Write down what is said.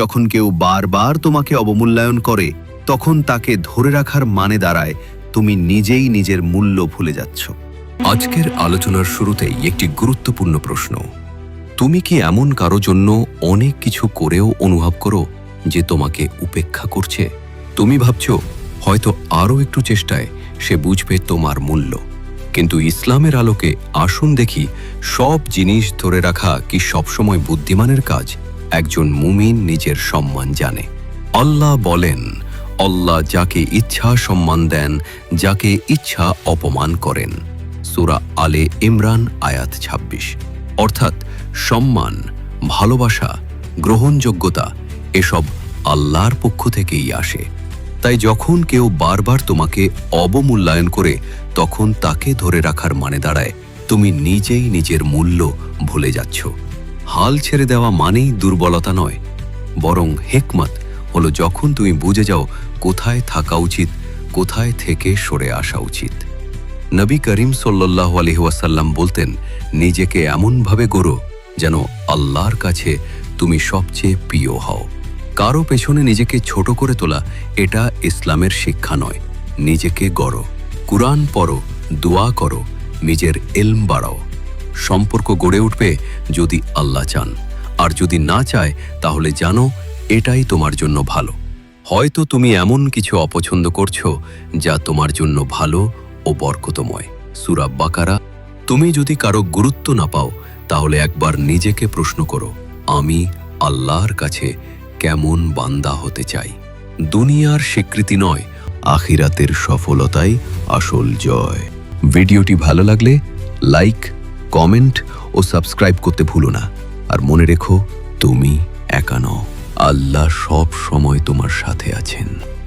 যখন কেউ বারবার তোমাকে অবমূল্যায়ন করে, তখন তাকে ধরে রাখার মানে দাঁড়ায়, তুমি নিজেই নিজের মূল্য ভুলে যাচ্ছ। আজকের আলোচনার শুরুতেই একটি গুরুত্বপূর্ণ প্রশ্ন। তুমি কি এমন কারও জন্য অনেক কিছু করেও অনুভব করো যে তোমাকে উপেক্ষা করছে? তুমি ভাবছ, হয়তো আরও একটু চেষ্টায় সে বুঝবে তোমার মূল্য। কিন্তু ইসলামের আলোকে আসুন দেখি, সব জিনিস ধরে রাখা কি সবসময় বুদ্ধিমানের কাজ? একজন মুমিন নিজের সম্মান জানে। আল্লাহ বলেন, আল্লাহ যাকে ইচ্ছা সম্মান দেন, যাকে ইচ্ছা অপমান করেন। সুরা আলে ইমরান, আয়াত ২৬ অর্থাৎ সম্মান, ভালোবাসা, গ্রহণযোগ্যতা, এসব আল্লাহর পক্ষ থেকেই আসে। তাই যখন কেউ বারবার তোমাকে অবমূল্যায়ন করে, তখন তাকে ধরে রাখার মানে দাঁড়ায়, তুমি নিজেই নিজের মূল্য ভুলে যাচ্ছ। হাল ছেড়ে দেওয়া মানেই দুর্বলতা নয়, বরং হেকমত হলো যখন তুমি বুঝে যাও কোথায় থাকা উচিত, কোথায় থেকে সরে আসা উচিত। নবী করিম সাল্লাহ আলহিহাসাল্লাম বলতেন, নিজেকে এমনভাবে গড়ো যেন আল্লাহর কাছে তুমি সবচেয়ে প্রিয় হও। কারও পেছনে নিজেকে ছোট করে তোলা এটা ইসলামের শিক্ষা নয়। নিজেকে গড়ো। কুরআন পড়ো, দোয়া করো, নিজের এলম বাড়াও। সম্পর্ক গড়ে উঠবে যদি আল্লাহ চান। আর যদি না চায়, তাহলে জানো, এটাই তোমার জন্য ভালো। হয়তো তুমি এমন কিছু অপছন্দ করছ যা তোমার জন্য ভালো ও বরকতময়। সুরাব বাকারা, তুমি যদি কারও গুরুত্ব না পাও, তাহলে একবার নিজেকে প্রশ্ন করো, আমি আল্লাহর কাছে কেমন বান্দা হতে চাই? দুনিয়ার স্বীকৃতি নয়, আখিরাতের সফলতাই আসল জয়। ভিডিওটি ভালো লাগলে লাইক কমেন্ট ও সাবস্ক্রাইব করতে ভুলো না। আর মনে রেখো, তুমি একা নও। আল্লাহ সব সময় তোমার সাথে আছেন।